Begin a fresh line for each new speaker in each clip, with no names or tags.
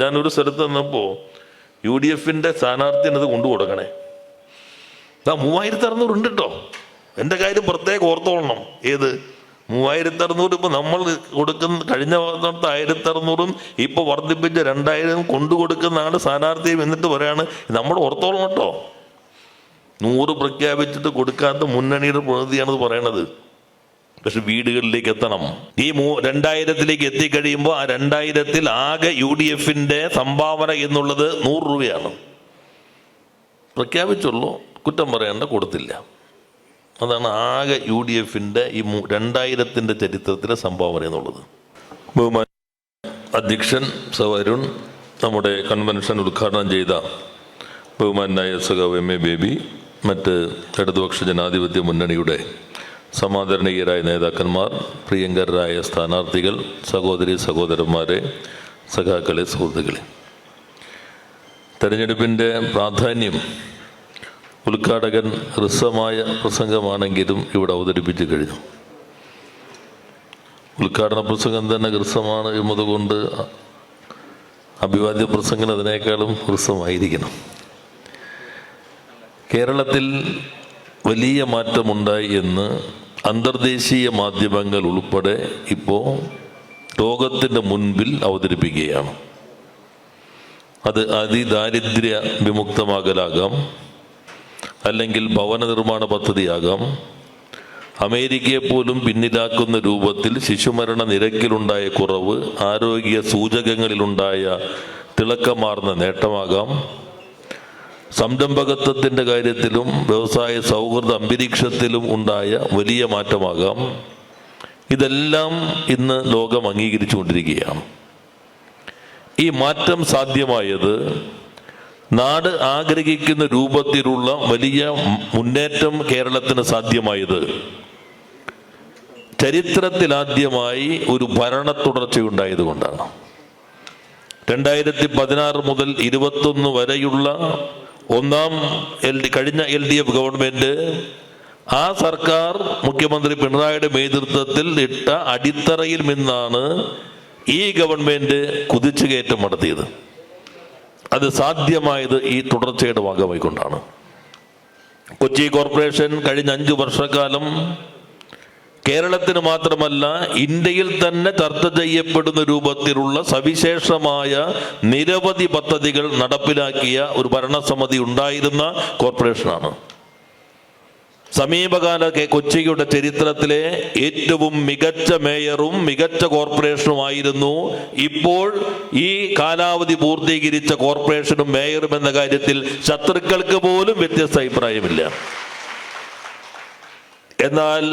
ഞാനൊരു സ്ഥലത്ത് നിന്നപ്പോൾ യു ഡി എഫിന്റെ സ്ഥാനാർത്ഥിന് ഇത് കൊണ്ടു കൊടുക്കണേ ആ മൂവായിരത്തി അറുന്നൂറ് ഉണ്ട് കേട്ടോ എന്റെ കാര്യം പ്രത്യേകം ഓർത്തോളണം. ഏത്? മൂവായിരത്തി അറുന്നൂറ് ഇപ്പോൾ നമ്മൾ കൊടുക്കുന്ന കഴിഞ്ഞ വർഷത്തെ ആയിരത്തി അറുന്നൂറും ഇപ്പോൾ വർദ്ധിപ്പിച്ച രണ്ടായിരം കൊണ്ടു കൊടുക്കുന്ന ആൾ സ്ഥാനാർത്ഥിയും എന്നിട്ട് പറയാണ്. നമ്മൾ ഓർത്തോളണം കേട്ടോ നൂറ് പ്രഖ്യാപിച്ചിട്ട് കൊടുക്കാത്ത മുന്നണിയുടെ പ്രതിനിധിയാണത് പറയണത്. പക്ഷെ വീടുകളിലേക്ക് എത്തണം. ഈ മൂ രണ്ടായിരത്തിലേക്ക് എത്തിക്കഴിയുമ്പോൾ ആ രണ്ടായിരത്തിൽ ആകെ യു ഡി എഫിന്റെ സംഭാവന എന്നുള്ളത് നൂറ് രൂപയാണ്. പ്രഖ്യാപിച്ചുള്ളൂ. കുറ്റം പറയേണ്ട കൊടുത്തില്ല. അതാണ് ആകെ യു ഡി എഫിന്റെ ഈ രണ്ടായിരത്തിന്റെ ചരിത്രത്തിലെ സംഭാവന എന്നുള്ളത്. ബഹുമാന അധ്യക്ഷൻ സവരുൺ നമ്മുടെ കൺവെൻഷൻ ഉദ്ഘാടനം ചെയ്ത ബഹുമാനായ സഖാവ് എം എ ബേബി മറ്റ് ഇടതുപക്ഷ ജനാധിപത്യ മുന്നണിയുടെ സമാദരണീയരായ നേതാക്കന്മാർ പ്രിയങ്കരായ സ്ഥാനാർത്ഥികൾ സഹോദരി സഹോദരന്മാരെ സഖാക്കളെ സുഹൃത്തുക്കളെ. തെരഞ്ഞെടുപ്പിന്റെ പ്രാധാന്യം ഉദ്ഘാടകൻ ഹ്രസ്വമായ പ്രസംഗമാണെങ്കിലും ഇവിടെ അവതരിപ്പിച്ചു കഴിഞ്ഞു. ഉദ്ഘാടന പ്രസംഗം തന്നെ ഹ്രസ്വമാണ് എന്നതുകൊണ്ട് അഭിവാദ്യ പ്രസംഗം അതിനേക്കാളും ഹ്രസ്വമായിരിക്കണം. കേരളത്തിൽ വലിയ മാറ്റമുണ്ടായി എന്ന് അന്തർദേശീയ മാധ്യമങ്ങൾ ഉൾപ്പെടെ ഇപ്പോൾ ലോകത്തിന്റെ മുൻപിൽ അവതരിപ്പിക്കുകയാണ്. അത് അതിദാരിദ്ര്യ വിമുക്തമാകലാകാം അല്ലെങ്കിൽ ഭവന നിർമ്മാണ പദ്ധതിയാകാം. അമേരിക്കയെ പോലും പിന്നിലാക്കുന്ന രൂപത്തിൽ ശിശുമരണ നിരക്കിലുണ്ടായ കുറവ് ആരോഗ്യ സൂചകങ്ങളിലുണ്ടായ തിളക്കമാർന്ന നേട്ടമാകാം. സംരംഭകത്വത്തിന്റെ കാര്യത്തിലും വ്യവസായ സൗഹൃദ അന്തരീക്ഷത്തിലും ഉണ്ടായ വലിയ മാറ്റമാകാം. ഇതെല്ലാം ഇന്ന് ലോകം അംഗീകരിച്ചുകൊണ്ടിരിക്കുകയാണ്. ഈ മാറ്റം സാധ്യമായത് നാട് ആഗ്രഹിക്കുന്ന രൂപത്തിലുള്ള വലിയ മുന്നേറ്റം കേരളത്തിന് സാധ്യമായത് ചരിത്രത്തിലാദ്യമായി ഒരു ഭരണ തുടർച്ചയുണ്ടായതുകൊണ്ടാണ് രണ്ടായിരത്തി പതിനാറ് മുതൽ ഇരുപത്തൊന്ന് വരെയുള്ള ഒന്നാം എൽ ഡി കഴിഞ്ഞ എൽ ഡി എഫ് ഗവൺമെന്റ് ആ സർക്കാർ മുഖ്യമന്ത്രി പിണറായിയുടെ നേതൃത്വത്തിൽ ഇട്ട അടിത്തറയിൽ നിന്നാണ് ഈ ഗവൺമെന്റ് കുതിച്ചുകയറ്റം നടത്തിയത്. അത് സാധ്യമായത് ഈ തുടർച്ചയുടെ ഭാഗമായിക്കൊണ്ടാണ്. കൊച്ചി കോർപ്പറേഷൻ കഴിഞ്ഞ അഞ്ചു വർഷക്കാലം കേരളത്തിന് മാത്രമല്ല ഇന്ത്യയിൽ തന്നെ ചർച്ച ചെയ്യപ്പെടുന്ന രൂപത്തിലുള്ള സവിശേഷമായ നിരവധി പദ്ധതികൾ നടപ്പിലാക്കിയ ഒരു ഭരണസമിതി ഉണ്ടായിരുന്ന കോർപ്പറേഷനാണ്. സമീപകാല കൊച്ചിയുടെ ചരിത്രത്തിലെ ഏറ്റവും മികച്ച മേയറും മികച്ച കോർപ്പറേഷനുമായിരുന്നു ഇപ്പോൾ ഈ കാലാവധി പൂർത്തീകരിച്ച കോർപ്പറേഷനും മേയറും എന്ന കാര്യത്തിൽ ശത്രുക്കൾക്ക് പോലും വ്യത്യസ്ത അഭിപ്രായമില്ല. എന്നാൽ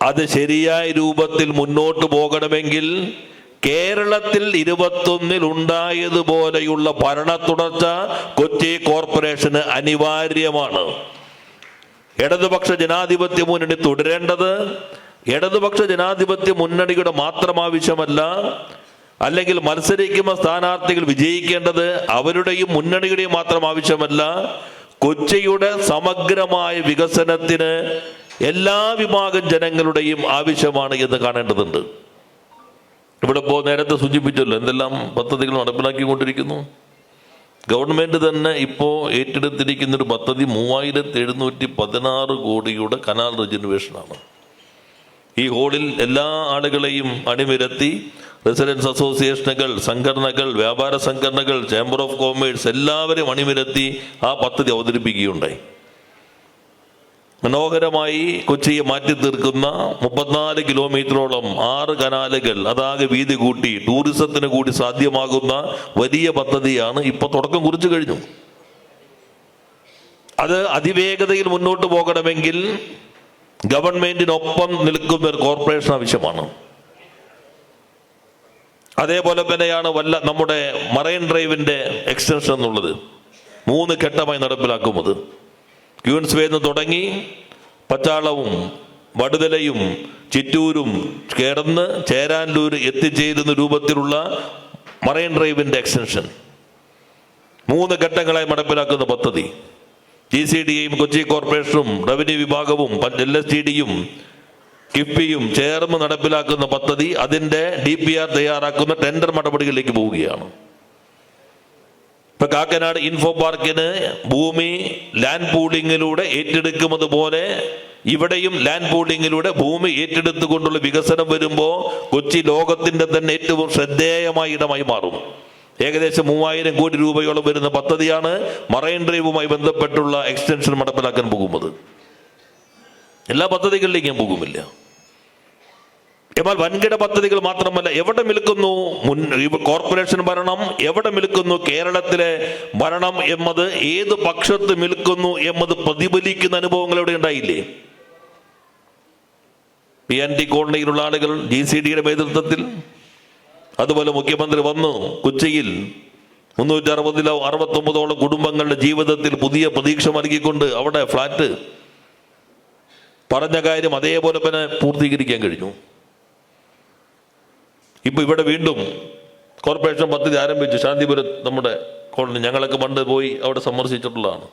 അത് ശരിയായ രൂപത്തിൽ മുന്നോട്ട് പോകണമെങ്കിൽ കേരളത്തിൽ ഇരുപത്തൊന്നിൽ ഉണ്ടായതുപോലെയുള്ള ഭരണ തുടർച്ച കൊച്ചി കോർപ്പറേഷന് അനിവാര്യമാണ്. ഇടതുപക്ഷ ജനാധിപത്യ മുന്നണി തുടരേണ്ടത് ഇടതുപക്ഷ ജനാധിപത്യ മുന്നണിയുടെ മാത്രം ആവശ്യമല്ല അല്ലെങ്കിൽ മത്സരിക്കുന്ന സ്ഥാനാർത്ഥികൾ വിജയിക്കേണ്ടത് അവരുടെയും മുന്നണിയുടെയും മാത്രം ആവശ്യമല്ല കൊച്ചിയുടെ സമഗ്രമായ വികസനത്തിന് എല്ലാ വിഭാഗം ജനങ്ങളുടെയും ആവശ്യമാണ് എന്ന് കാണേണ്ടതുണ്ട്. ഇവിടെ ഇപ്പോൾ നേരത്തെ സൂചിപ്പിച്ചല്ലോ എന്തെല്ലാം പദ്ധതികൾ നടപ്പിലാക്കിക്കൊണ്ടിരിക്കുന്നു. ഗവൺമെന്റ് തന്നെ ഇപ്പോൾ ഏറ്റെടുത്തിരിക്കുന്ന ഒരു പദ്ധതി മൂവായിരത്തി എഴുന്നൂറ്റി പതിനാറ് കോടിയുടെ കനാൽ റിജനുവേഷനാണ് ഈ ഹോളിൽ എല്ലാ ആളുകളെയും അണിനിരത്തി റെസിഡൻസ് അസോസിയേഷനുകൾ സംഘടനകൾ വ്യാപാര സംഘടനകൾ ചേംബർ ഓഫ് കോമേഴ്സ് എല്ലാവരും അണിനിരത്തി ആ പദ്ധതി അവതരിപ്പിക്കുകയുണ്ടായി. മനോഹരമായി കൊച്ചിയെ മാറ്റി തീർക്കുന്ന മുപ്പത്തിനാല് കിലോമീറ്ററോളം ആറ് കനാലുകൾ അതാകെ വീതി കൂട്ടി ടൂറിസത്തിന് കൂടി സാധ്യമാകുന്ന വലിയ പദ്ധതിയാണ് ഇപ്പൊ തുടക്കം കുറിച്ചു കഴിഞ്ഞു. അത് അതിവേഗതയിൽ മുന്നോട്ട് പോകണമെങ്കിൽ ഗവൺമെന്റിനൊപ്പം നിൽക്കുന്ന ഒരു കോർപ്പറേഷൻ ആവശ്യമാണ്. അതേപോലെ തന്നെയാണ് വല്ല നമ്മുടെ മറൈൻ ഡ്രൈവിന്റെ എക്സ്റ്റൻഷൻ എന്നുള്ളത്. മൂന്ന് ഘട്ടമായി നടപ്പിലാക്കുന്നത്. ക്യൂൻസ് വേന്ന് തുടങ്ങി പച്ചാളവും വടുതലയും ചിറ്റൂരും കിടന്ന് ചേരാൻലൂര് എത്തിച്ചേരുന്ന രൂപത്തിലുള്ള മറൈൻ ഡ്രൈവിന്റെ എക്സ്റ്റൻഷൻ. മൂന്ന് ഘട്ടങ്ങളായി നടപ്പിലാക്കുന്ന പദ്ധതി. ജി സി ഡിയും കൊച്ചി കോർപ്പറേഷനും റവന്യൂ വിഭാഗവും എൽ എസ് ടി ഡിയും കിഫ്ബിയും ചേർന്ന് നടപ്പിലാക്കുന്ന പദ്ധതി അതിന്റെ ഡി പി ആർ തയ്യാറാക്കുന്ന ടെൻഡർ നടപടികളിലേക്ക് പോവുകയാണ്. ഇപ്പൊ കാക്കനാട് ഇൻഫോ പാർക്കിന് ഭൂമി ലാൻഡ് പൂളിങ്ങിലൂടെ ഏറ്റെടുക്കുന്നത് പോലെ ഇവിടെയും ലാൻഡ് പൂളിങ്ങിലൂടെ ഭൂമി ഏറ്റെടുത്തുകൊണ്ടുള്ള വികസനം വരുമ്പോൾ കൊച്ചി ലോകത്തിന്റെ തന്നെ ഏറ്റവും ശ്രദ്ധേയമായ ഇടമായി മാറും. ഏകദേശം മൂവായിരം കോടി രൂപയോളം വരുന്ന പദ്ധതിയാണ് മറൈൻ ഡ്രൈവുമായി ബന്ധപ്പെട്ടുള്ള എക്സ്റ്റൻഷൻ നടപ്പിലാക്കാൻ പോകുന്നത്. എല്ലാ പദ്ധതികളിലേക്കും പോകുമില്ല. എന്നാൽ വൻകിട പദ്ധതികൾ മാത്രമല്ല എവിടെ നിൽക്കുന്നു മുൻ കോർപ്പറേഷൻ ഭരണം എവിടെ നിൽക്കുന്നു കേരളത്തിലെ ഭരണം എന്നത് ഏത് പക്ഷത്ത് നിൽക്കുന്നു എന്നത് പ്രതിഫലിക്കുന്ന അനുഭവങ്ങൾ ഇവിടെ ഉണ്ടായില്ലേ? പി എൻ ടി കോളനിയിലുള്ള ആളുകൾ ജി സി ഡിയുടെ നേതൃത്വത്തിൽ അതുപോലെ മുഖ്യമന്ത്രി വന്നു കൊച്ചിയിൽ. മുന്നൂറ്റി അറുപതിലോ അറുപത്തൊമ്പതോളം കുടുംബങ്ങളുടെ ജീവിതത്തിൽ പുതിയ പ്രതീക്ഷ നൽകിക്കൊണ്ട് അവിടെ ഫ്ലാറ്റ് പറഞ്ഞ കാര്യം അതേപോലെ തന്നെ പൂർത്തീകരിക്കാൻ കഴിഞ്ഞു. ഇപ്പൊ ഇവിടെ വീണ്ടും കോർപ്പറേഷൻ പദ്ധതി ആരംഭിച്ചു ശാന്തിപുരം നമ്മുടെ കോളനി ഞങ്ങളൊക്കെ പണ്ട് പോയി അവിടെ സന്ദർശിച്ചിട്ടുള്ളതാണ്.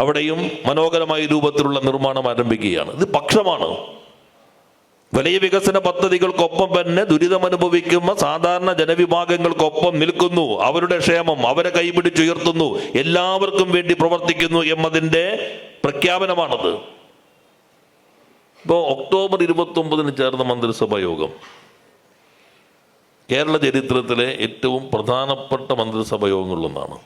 അവിടെയും മനോഹരമായ രൂപത്തിലുള്ള നിർമ്മാണം ആരംഭിക്കുകയാണ്. ഇത് പക്ഷമാണ്. വലിയ വികസന പദ്ധതികൾക്കൊപ്പം തന്നെ ദുരിതമനുഭവിക്കുന്ന സാധാരണ ജനവിഭാഗങ്ങൾക്കൊപ്പം നിൽക്കുന്നു. അവരുടെ ക്ഷേമം അവരെ കൈപിടിച്ചുയർത്തുന്നു എല്ലാവർക്കും വേണ്ടി പ്രവർത്തിക്കുന്നു എന്നതിന്റെ പ്രഖ്യാപനമാണത്. ഇപ്പോൾ ഒക്ടോബർ ഇരുപത്തി ഒമ്പതിന് ചേർന്ന മന്ത്രിസഭാ യോഗം കേരള ചരിത്രത്തിലെ ഏറ്റവും പ്രധാനപ്പെട്ട മന്ത്രിസഭാ യോഗങ്ങളിലൊന്നാണ്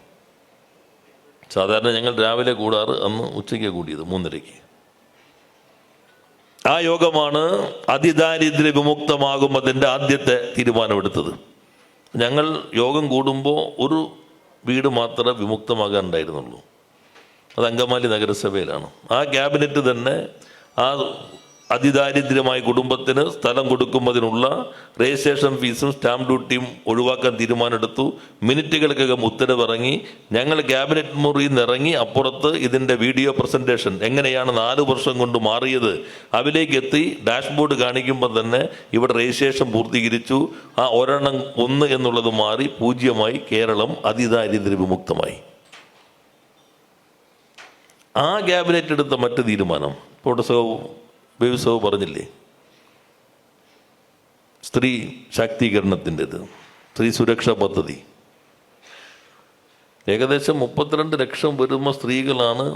സാധാരണ ഞങ്ങൾ രാവിലെ കൂടാറ് അന്ന് ഉച്ചയ്ക്ക് കൂടിയത് മൂന്നരയ്ക്ക്. ആ യോഗമാണ് അതിദാരിദ്ര്യ വിമുക്തമാകുന്നതിന്റെ ആദ്യത്തെ തീരുമാനമെടുത്തത്. ഞങ്ങൾ യോഗം കൂടുമ്പോൾ ഒരു വീട് മാത്രമേ വിമുക്തമാകാൻ ഉണ്ടായിരുന്നുള്ളൂ അത് അങ്കമാലി നഗരസഭയിലാണ്. ആ ക്യാബിനറ്റ് തന്നെ ആ അതിദാരിദ്ര്യമായ കുടുംബത്തിന് സ്ഥലം കൊടുക്കുന്നതിനുള്ള രജിസ്ട്രേഷൻ ഫീസും സ്റ്റാമ്പ് ഡ്യൂട്ടിയും ഒഴിവാക്കാൻ തീരുമാനമെടുത്തു. മിനിറ്റുകൾക്കകം ഉത്തരവിറങ്ങി. ഞങ്ങൾ ക്യാബിനറ്റ് മുറിയിൽ നിന്ന് ഇറങ്ങി അപ്പുറത്ത് ഇതിന്റെ വീഡിയോ പ്രസന്റേഷൻ എങ്ങനെയാണ് നാല് വർഷം കൊണ്ട് മാറിയത്? അതിലേക്ക് എത്തി ഡാഷ്ബോർഡ് കാണിക്കുമ്പോൾ തന്നെ ഇവിടെ രജിസ്ട്രേഷൻ പൂർത്തീകരിച്ചു. ആ ഒരെണ്ണം ഒന്ന് എന്നുള്ളത് മാറി പൂജ്യമായി കേരളം അതിദാരിദ്ര്യ വിമുക്തമായി. ആ ക്യാബിനറ്റ് എടുത്ത മറ്റു തീരുമാനം. പ്രോട്ടസവ് ബേബിസവ് പറഞ്ഞില്ലേ? സ്ത്രീ ശാക്തീകരണത്തിന്റെത് സ്ത്രീ സുരക്ഷാ പദ്ധതി. ഏകദേശം മുപ്പത്തിരണ്ട് ലക്ഷം വരുന്ന സ്ത്രീകളാണ്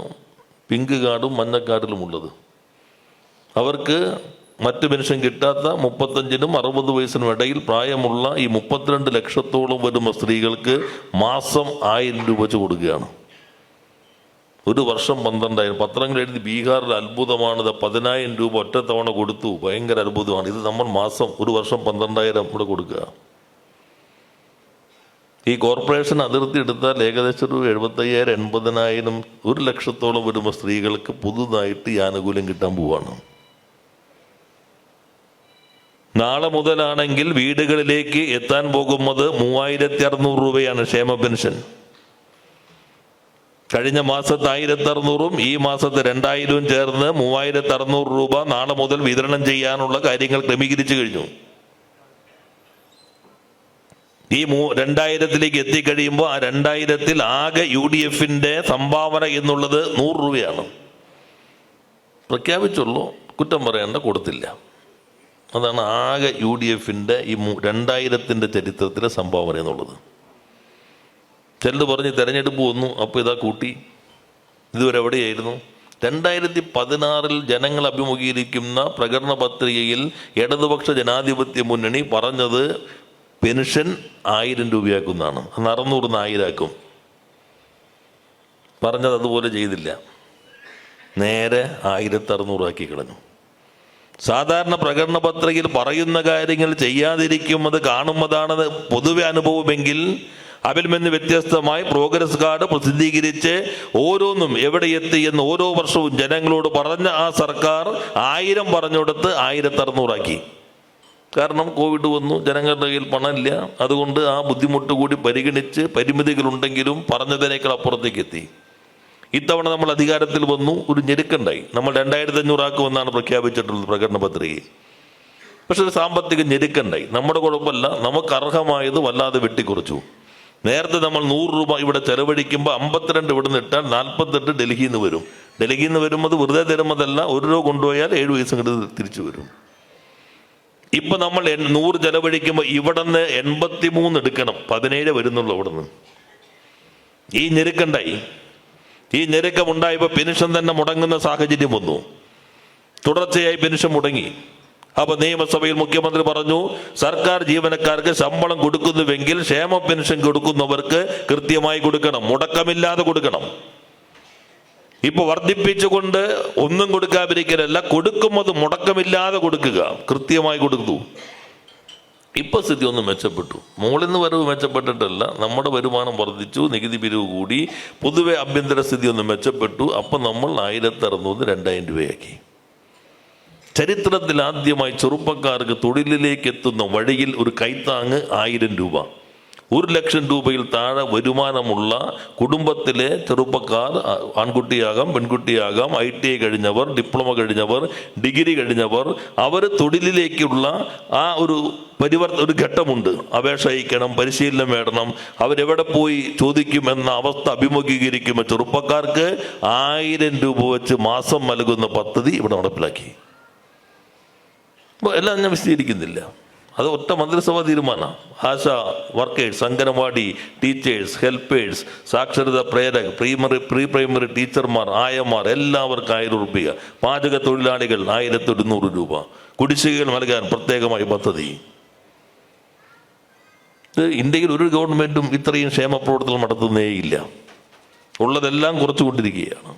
പിങ്ക് കാർഡും മഞ്ഞക്കാർഡിലും ഉള്ളത്. അവർക്ക് മറ്റു പെൻഷൻ കിട്ടാത്ത മുപ്പത്തഞ്ചിനും അറുപത് വയസ്സിനും ഇടയിൽ പ്രായമുള്ള ഈ മുപ്പത്തിരണ്ട് ലക്ഷത്തോളം വരുന്ന സ്ത്രീകൾക്ക് മാസം ആയിരം രൂപ വെച്ച് കൊടുക്കുകയാണ്. ഒരു വർഷം പന്ത്രണ്ടായിരം. പത്രങ്ങൾ എഴുതി ബീഹാറിൽ അത്ഭുതമാണിത് പതിനായിരം രൂപ ഒറ്റ തവണ കൊടുത്തു. ഭയങ്കര അത്ഭുതമാണ്. ഇത് നമ്മൾ മാസം ഒരു വർഷം പന്ത്രണ്ടായിരം കൂടെ കൊടുക്കുക. ഈ കോർപ്പറേഷൻ അതിർത്തി എടുത്താൽ ഏകദേശം ഒരു എഴുപത്തയ്യായിരം എൺപതിനായിരം ഒരു ലക്ഷത്തോളം വരുമ്പോൾ സ്ത്രീകൾക്ക് പുതുതായിട്ട് ഈ ആനുകൂല്യം കിട്ടാൻ പോവാണ്. നാളെ മുതലാണെങ്കിൽ വീടുകളിലേക്ക് എത്താൻ പോകുന്നത് മൂവായിരത്തി അറുന്നൂറ് രൂപയാണ് ക്ഷേമ പെൻഷൻ. കഴിഞ്ഞ മാസത്തെ ആയിരത്തി അറുന്നൂറും ഈ മാസത്തെ രണ്ടായിരവും ചേർന്ന് മൂവായിരത്തി അറുന്നൂറ് രൂപ നാളെ മുതൽ വിതരണം ചെയ്യാനുള്ള കാര്യങ്ങൾ ക്രമീകരിച്ചു കഴിഞ്ഞു. ഈ മൂ രണ്ടായിരത്തിലേക്ക് എത്തിക്കഴിയുമ്പോൾ ആ രണ്ടായിരത്തിൽ ആകെ യു ഡി എഫിന്റെ സംഭാവന എന്നുള്ളത് നൂറ് രൂപയാണ്. പ്രഖ്യാപിച്ചുള്ളൂ കുറ്റം പറയേണ്ട കൊടുത്തില്ല. അതാണ് ആകെ യു ഡി എഫിന്റെ ഈ രണ്ടായിരത്തിന്റെ ചരിത്രത്തിലെ സംഭാവന എന്നുള്ളത്. ചിലർ പറഞ്ഞ് തെരഞ്ഞെടുപ്പ് വന്നു അപ്പോൾ ഇതാ കൂട്ടി. ഇതുവരെ എവിടെയായിരുന്നു? രണ്ടായിരത്തി പതിനാറിൽ ജനങ്ങൾ അഭിമുഖീകരിക്കുന്ന പ്രകടന പത്രികയിൽ ഇടതുപക്ഷ ജനാധിപത്യ മുന്നണി പറഞ്ഞത് പെൻഷൻ ആയിരം രൂപയാക്കുന്നതാണ്. അന്ന് അറുന്നൂറിന് ആയിരാക്കും പറഞ്ഞത് അതുപോലെ ചെയ്തില്ല. നേരെ ആയിരത്തി അറുന്നൂറാക്കി കളഞ്ഞു. സാധാരണ പ്രകടന പത്രികയിൽ പറയുന്ന കാര്യങ്ങൾ ചെയ്യാതിരിക്കുന്നത് കാണുന്നതാണ് പൊതുവെ അനുഭവമെങ്കിൽ നിന്ന് വ്യത്യസ്തമായി പ്രോഗ്രസ് കാർഡ് പ്രസിദ്ധീകരിച്ച് ഓരോന്നും എവിടെ എത്തി എന്ന് ഓരോ വർഷവും ജനങ്ങളോട് പറഞ്ഞ ആ സർക്കാർ ആയിരം പറഞ്ഞുകൊടുത്ത് ആയിരത്തി അറുന്നൂറാക്കി കാരണം കോവിഡ് വന്നു ജനങ്ങളുടെ കയ്യിൽ പണമില്ല. അതുകൊണ്ട് ആ ബുദ്ധിമുട്ട് കൂടി പരിഗണിച്ച് പരിമിതികളുണ്ടെങ്കിലും പറഞ്ഞതിനേക്കാൾ അപ്പുറത്തേക്ക് എത്തി. ഇത്തവണ നമ്മൾ അധികാരത്തിൽ വന്നു ഒരു ഞെരുക്കുണ്ടായി. നമ്മൾ രണ്ടായിരത്തി അഞ്ഞൂറാക്കുമെന്നാണ് പ്രഖ്യാപിച്ചിട്ടുള്ളത് പ്രകടന പത്രികയിൽ. പക്ഷെ ഒരു സാമ്പത്തിക ഞെരുക്കുണ്ടായി. നമ്മുടെ കുഴപ്പമല്ല നമുക്ക് അർഹമായത് വല്ലാതെ വെട്ടിക്കുറച്ചു. നേരത്തെ നമ്മൾ നൂറ് രൂപ ഇവിടെ ചെലവഴിക്കുമ്പോൾ അമ്പത്തിരണ്ട് ഇവിടെ നിന്ന് ഇട്ടാൽ നാൽപ്പത്തെട്ട് ഡൽഹിയിൽ നിന്ന് വരും. ഡൽഹിയിൽ നിന്ന് വരുമ്പോൾ വെറുതെ തരുമ്പതല്ല ഒരു രൂപ കൊണ്ടുപോയാൽ ഏഴ് വയസ്സ് കിട്ടി തിരിച്ചു വരും. ഇപ്പൊ നമ്മൾ നൂറ് ചെലവഴിക്കുമ്പോൾ ഇവിടെ നിന്ന് എൺപത്തി മൂന്ന് എടുക്കണം പതിനേഴ് വരുന്നുള്ളൂ അവിടെ നിന്ന് ഈ ഞെരുക്കണ്ടായി. ഈ ഞെരുക്കം ഉണ്ടായപ്പോൾ പെൻഷൻ തന്നെ മുടങ്ങുന്ന സാഹചര്യം വന്നു. തുടർച്ചയായി പെൻഷൻ മുടങ്ങി. അപ്പൊ നിയമസഭയിൽ മുഖ്യമന്ത്രി പറഞ്ഞു സർക്കാർ ജീവനക്കാർക്ക് ശമ്പളം കൊടുക്കുന്നുവെങ്കിൽ ക്ഷേമ പെൻഷൻ കൊടുക്കുന്നവർക്ക് കൃത്യമായി കൊടുക്കണം മുടക്കമില്ലാതെ കൊടുക്കണം. ഇപ്പൊ വർദ്ധിപ്പിച്ചുകൊണ്ട് ഒന്നും കൊടുക്കാതിരിക്കലല്ല കൊടുക്കുമ്പോൾ മുടക്കമില്ലാതെ കൊടുക്കുക കൃത്യമായി കൊടുത്തു ഇപ്പൊ സ്ഥിതി ഒന്ന് മെച്ചപ്പെട്ടു. മുകളിൽ നിന്ന് വരവ് മെച്ചപ്പെട്ടിട്ടല്ല നമ്മുടെ വരുമാനം വർദ്ധിച്ചു നികുതി പിരിവ് കൂടി പൊതുവെ ആഭ്യന്തര സ്ഥിതി ഒന്ന് മെച്ചപ്പെട്ടു. അപ്പൊ നമ്മൾ ആയിരത്തി അറുന്നൂറ് രണ്ടായിരം രൂപയാക്കി. ചരിത്രത്തിൽ ആദ്യമായി ചെറുപ്പക്കാർക്ക് തൊഴിലിലേക്ക് എത്തുന്ന വഴിയിൽ ഒരു കൈത്താങ് ആയിരം രൂപ. ഒരു ലക്ഷം രൂപയിൽ താഴെ വരുമാനമുള്ള കുടുംബത്തിലെ ചെറുപ്പക്കാർ ആൺകുട്ടിയാകാം പെൺകുട്ടിയാകാം ഐ ടി ഐ കഴിഞ്ഞവർ ഡിപ്ലോമ കഴിഞ്ഞവർ ഡിഗ്രി കഴിഞ്ഞവർ അവർ തൊഴിലിലേക്കുള്ള ആ ഒരു പരിവർത്ത ഒരു ഘട്ടമുണ്ട്. അപേക്ഷ അയക്കണം പരിശീലനം വേണം. അവരെവിടെ പോയി ചോദിക്കുമെന്ന അവസ്ഥ അഭിമുഖീകരിക്കുമ്പോൾ ചെറുപ്പക്കാർക്ക് ആയിരം രൂപ വെച്ച് മാസം നൽകുന്ന പദ്ധതി ഇവിടെ നടപ്പിലാക്കി. എല്ലാം ഞാൻ വിശദീകരിക്കുന്നില്ല. അത് ഒറ്റ മന്ത്രിസഭാ തീരുമാനം. ASHA workers anganwadi teachers helpers സാക്ഷരത പ്രേരക് പ്രീമറി പ്രീ പ്രൈമറി ടീച്ചർമാർ ആയമാർ എല്ലാവർക്കും ആയിരം രൂപ പാചക തൊഴിലാളികൾ ആയിരത്തി ഒരുന്നൂറ് രൂപ. കുടിശ്ശികകൾ നൽകാൻ പ്രത്യേകമായി പദ്ധതി. ഇന്ത്യയിൽ ഒരു ഗവൺമെന്റും ഇത്രയും ക്ഷേമ പ്രവർത്തനം നടത്തുന്നേയില്ല ഉള്ളതെല്ലാം കുറച്ചുകൊണ്ടിരിക്കുകയാണ്.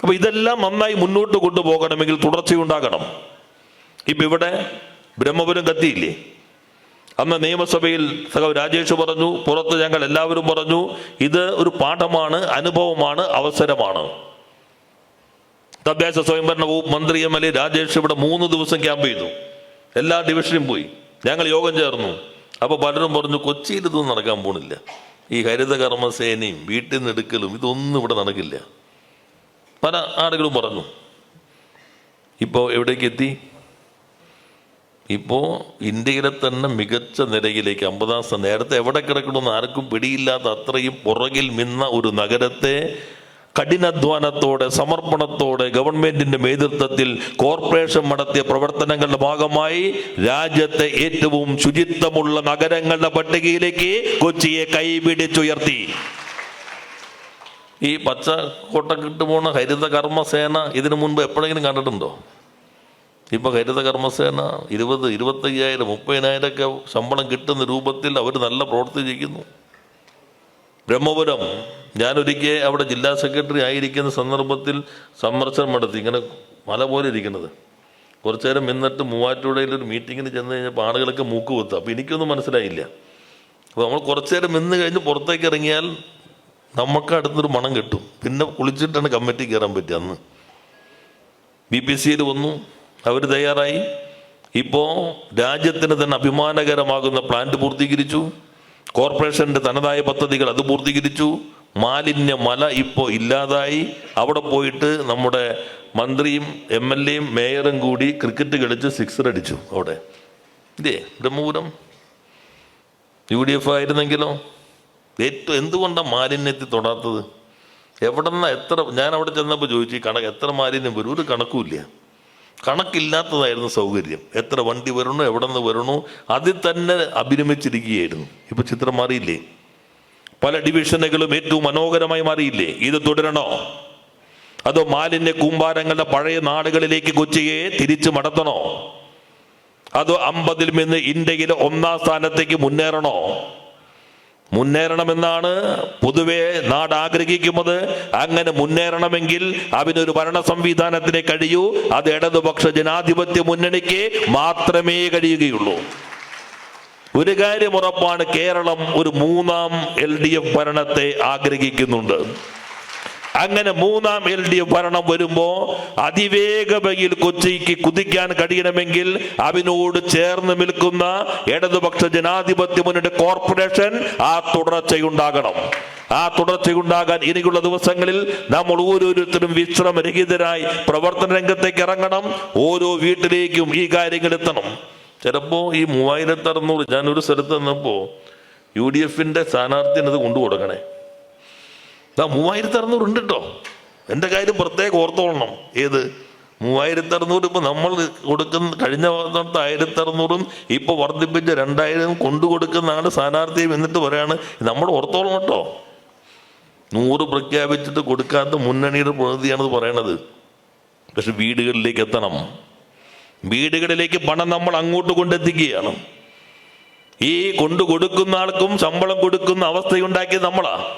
അപ്പോൾ ഇതെല്ലാം നന്നായി മുന്നോട്ട് കൊണ്ടുപോകണമെങ്കിൽ തുടർച്ചയുണ്ടാകണം. ഇപ്പൊ ഇവിടെ ബ്രഹ്മപുരം കത്തിയില്ലേ? അന്ന് നിയമസഭയിൽ സഹ രാജേഷ് പറഞ്ഞു പുറത്ത് ഞങ്ങൾ എല്ലാവരും പറഞ്ഞു ഇത് ഒരു പാഠമാണ് അനുഭവമാണ് അവസരമാണ്. തദ്ദേശ സ്വയംഭരണ വകുപ്പ് മന്ത്രി എം എൽ എ രാജേഷ് ഇവിടെ മൂന്ന് ദിവസം ക്യാമ്പ് ചെയ്തു. എല്ലാ ഡിവിഷനും പോയി. ഞങ്ങൾ യോഗം ചേർന്നു. അപ്പൊ പലരും പറഞ്ഞു കൊച്ചിയിൽ ഇതൊന്നും നടക്കാൻ പോണില്ല. ഈ ഹരിതകർമ്മസേനയും വീട്ടിൽ നിന്ന് എടുക്കലും ഇതൊന്നും ഇവിടെ നടക്കില്ല. പല ആളുകളും പറഞ്ഞു. ഇപ്പോൾ എവിടേക്ക് എത്തി? ഇപ്പോൾ ഇന്ത്യയിലെ തന്നെ മികച്ച നിലയിലേക്ക് അമ്പതാം സ്ഥാനം നേരത്തെ എവിടെ കിടക്കണമെന്ന് ആർക്കും പിടിയില്ലാത്ത അത്രയും പുറകിൽ നിന്ന ഒരു നഗരത്തെ കഠിനാധ്വാനത്തോടെ സമർപ്പണത്തോടെ ഗവൺമെന്റിന്റെ നേതൃത്വത്തിൽ കോർപ്പറേഷൻ നടത്തിയ പ്രവർത്തനങ്ങളുടെ ഭാഗമായി രാജ്യത്തെ ഏറ്റവും ശുചിത്വമുള്ള നഗരങ്ങളുടെ പട്ടികയിലേക്ക് കൊച്ചിയെ കൈപിടിച്ചുയർത്തി. ഈ പച്ച കോട്ടക്കിട്ട് പോണ ഹരിത കർമ്മസേന ഇതിനു മുൻപ് എപ്പോഴെങ്കിലും കണ്ടിട്ടുണ്ടോ? ഇപ്പൊ ഹരിത കർമ്മസേന ഇരുപത് ഇരുപത്തയ്യായിരം മുപ്പതിനായിരമൊക്കെ ശമ്പളം കിട്ടുന്ന രൂപത്തിൽ അവർ നല്ല പ്രവർത്തി ചെയ്യുന്നു ബ്രഹ്മപുരം ഞാനൊരിക്കൽ അവിടെ ജില്ലാ സെക്രട്ടറി ആയിരിക്കുന്ന സന്ദർഭത്തിൽ സന്ദർശനം നടത്തി. ഇങ്ങനെ മല പോലെ ഇരിക്കുന്നത്. കുറച്ചു നേരം നിന്നിട്ട് മൂവാറ്റുപുഴയിൽ ഒരു മീറ്റിങ്ങിന് ചെന്ന് കഴിഞ്ഞപ്പോൾ ആളുകളൊക്കെ മൂക്ക് കുത്തുക അപ്പോൾ എനിക്കൊന്നും മനസ്സിലായില്ല. അപ്പോൾ നമ്മൾ കുറച്ചു നേരം നിന്ന് കഴിഞ്ഞ് പുറത്തേക്ക് ഇറങ്ങിയാൽ നമുക്ക് അടുത്തൊരു മണം കിട്ടും. പിന്നെ കുളിച്ചിട്ടാണ് കമ്മിറ്റി കയറാൻ പറ്റുക അന്ന്. ബി പി സിയിൽ വന്നു. അവർ തയ്യാറായി. ഇപ്പോൾ രാജ്യത്തിന് തന്നെ അഭിമാനകരമാകുന്ന പ്ലാന്റ് പൂർത്തീകരിച്ചു. കോർപ്പറേഷന്റെ തനതായ പദ്ധതികൾ അത് പൂർത്തീകരിച്ചു. മാലിന്യ മല ഇപ്പോൾ ഇല്ലാതായി. അവിടെ പോയിട്ട് നമ്മുടെ മന്ത്രിയും എം എൽ എയും മേയറും കൂടി ക്രിക്കറ്റ് കളിച്ച് സിക്സർ അടിച്ചു അവിടെ. ഇല്ലേ? ബ്രഹ്മപുരം യു ഡി എഫ് ആയിരുന്നെങ്കിലോ? ഏറ്റവും എന്തുകൊണ്ടാണ് മാലിന്യത്തിൽ തൊടാത്തത്? എവിടെന്ന എത്ര ഞാൻ അവിടെ ചെന്നപ്പോൾ ചോദിച്ചു കണക്ക് എത്ര മാലിന്യം വരും? ഒരു കണക്കുമില്ല. കണക്കില്ലാത്തതായിരുന്നു സൗകര്യം. എത്ര വണ്ടി വരണോ എവിടെ നിന്ന് വരണോ അതിൽ തന്നെ അഭിരമിച്ചിരിക്കുകയായിരുന്നു ഇപ്പൊ ചിത്രം മാറിയില്ലേ? പല ഡിവിഷനുകളും ഏറ്റവും മനോഹരമായി മാറിയില്ലേ? ഇത് തുടരണോ? അതോ മാലിന്യ കൂമ്പാരങ്ങളുടെ പഴയ നാടുകളിലേക്ക് കൊച്ചിയെ തിരിച്ചു മടത്തണോ? അതോ അമ്പതിൽ നിന്ന് ഇന്ത്യയിലെ ഒന്നാം സ്ഥാനത്തേക്ക് മുന്നേറണോ? മുന്നേറണമെന്നാണ് പൊതുവെ നാട് ആഗ്രഹിക്കുന്നത്. അങ്ങനെ മുന്നേറണമെങ്കിൽ അതിനൊരു ഭരണ സംവിധാനത്തിന് കഴിയൂ. അത് ഇടതുപക്ഷ ജനാധിപത്യ മുന്നണിക്ക് മാത്രമേ കഴിയുകയുള്ളൂ. ഒരു കാര്യം ഉറപ്പാണ് കേരളം ഒരു മൂന്നാം എൽ ഡി എഫ് ഭരണത്തെ ആഗ്രഹിക്കുന്നുണ്ട്. അങ്ങനെ മൂന്നാം എൽ ഡി എഫ് ഭരണം വരുമ്പോ അതിവേഗതയിൽ കൊച്ചിക്ക് കുതിക്കാൻ കഴിയണമെങ്കിൽ അതിനോട് ചേർന്ന് നിൽക്കുന്ന ഇടതുപക്ഷ ജനാധിപത്യ മുന്നണി കോർപ്പറേഷൻ ആ തുടർച്ചയുണ്ടാകണം. ആ തുടർച്ചയുണ്ടാകാൻ ഇനിയുള്ള ദിവസങ്ങളിൽ നമ്മൾ ഓരോരുത്തരും വിശ്രമരഹിതരായി പ്രവർത്തന രംഗത്തേക്ക് ഇറങ്ങണം. ഓരോ വീട്ടിലേക്കും ഈ കാര്യങ്ങൾ എത്തണം. ചിലപ്പോ ഈ മൂവായിരത്തി അറുന്നൂറ് ഞാൻ ഒരു സ്ഥലത്ത് നിന്നപ്പോ യു ഡി എഫിന്റെ സ്ഥാനാർത്ഥിന് അത് കൊണ്ടു കൊടുക്കണേ ദാ മൂവായിരത്തി അറുന്നൂറ് ഉണ്ട് കേട്ടോ എന്റെ കാര്യം പ്രത്യേകം ഓർത്തോളണം. ഏത്? മൂവായിരത്തി അറുന്നൂറ് ഇപ്പൊ നമ്മൾ കൊടുക്കുന്ന കഴിഞ്ഞ വർഷത്തെ ആയിരത്തി അറുന്നൂറും ഇപ്പൊ വർദ്ധിപ്പിച്ച രണ്ടായിരം കൊണ്ടു കൊടുക്കുന്ന ആൾ സ്ഥാനാർത്ഥിയും എന്നിട്ട് പറയാണ് നമ്മൾ ഓർത്തോളണം കേട്ടോ നൂറ് പ്രഖ്യാപിച്ചിട്ട് കൊടുക്കാത്ത മുന്നണിയുടെ പ്രതിനിധിയാണെന്ന് പറയണത്. പക്ഷെ വീടുകളിലേക്ക് എത്തണം. വീടുകളിലേക്ക് പണം നമ്മൾ അങ്ങോട്ട് കൊണ്ടെത്തിക്കുകയാണ്. ഈ കൊണ്ടു കൊടുക്കുന്ന ആൾക്കും ശമ്പളം കൊടുക്കുന്ന അവസ്ഥയുണ്ടാക്കിയത് നമ്മളാ.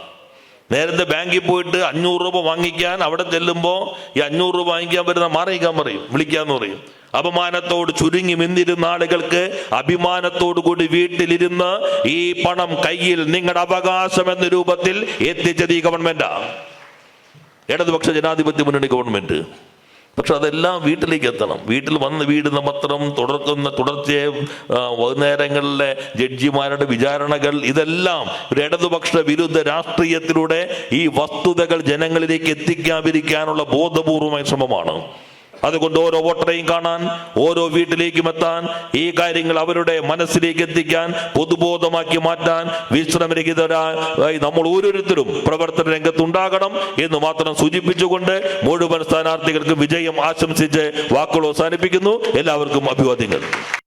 നേരത്തെ ബാങ്കിൽ പോയിട്ട് അഞ്ഞൂറ് രൂപ വാങ്ങിക്കാൻ അവിടെ ചെല്ലുമ്പോൾ ഈ അഞ്ഞൂറ് രൂപ വാങ്ങിക്കാൻ വരുന്ന മാറിയിക്കാൻ പറയും വിളിക്കാന്ന് പറയും. അപമാനത്തോട് ചുരുങ്ങി നിന്നിരുന്ന ആളുകൾക്ക് അഭിമാനത്തോടു കൂടി വീട്ടിലിരുന്ന് ഈ പണം കയ്യിൽ നിങ്ങളുടെ അവകാശം എന്ന രൂപത്തിൽ എത്തിച്ചത് ഈ ഗവൺമെന്റാ ഇടതുപക്ഷ ജനാധിപത്യ മുന്നണി ഗവൺമെന്റ് പക്ഷെ അതെല്ലാം വീട്ടിലേക്ക് എത്തണം. വീട്ടിൽ വന്ന് വീടുന്ന പത്രം തുടർക്കുന്ന തുടർച്ചയെ വൈകുന്നേരങ്ങളിലെ ജഡ്ജിമാരുടെ വിചാരണകൾ ഇതെല്ലാം ഒരു ഇടതുപക്ഷ വിരുദ്ധ രാഷ്ട്രീയത്തിലൂടെ ഈ വസ്തുതകൾ ജനങ്ങളിലേക്ക് എത്തിക്കാതിരിക്കാനുള്ള ബോധപൂർവമായ ശ്രമമാണ്. അതുകൊണ്ട് ഓരോ വോട്ടറെയും കാണാൻ ഓരോ വീട്ടിലേക്കും എത്താൻ ഈ കാര്യങ്ങൾ അവരുടെ മനസ്സിലേക്ക് എത്തിക്കാൻ പൊതുബോധമാക്കി മാറ്റാൻ വിശ്രമരഹിതരായി നമ്മൾ ഓരോരുത്തരും പ്രവർത്തന രംഗത്തുണ്ടാകണം എന്ന് മാത്രം സൂചിപ്പിച്ചുകൊണ്ട് മുഴുവൻ സ്ഥാനാർത്ഥികൾക്കും വിജയം ആശംസിച്ച് വാക്കുകൾ അവസാനിപ്പിക്കുന്നു. എല്ലാവർക്കും അഭിവാദ്യങ്ങൾ.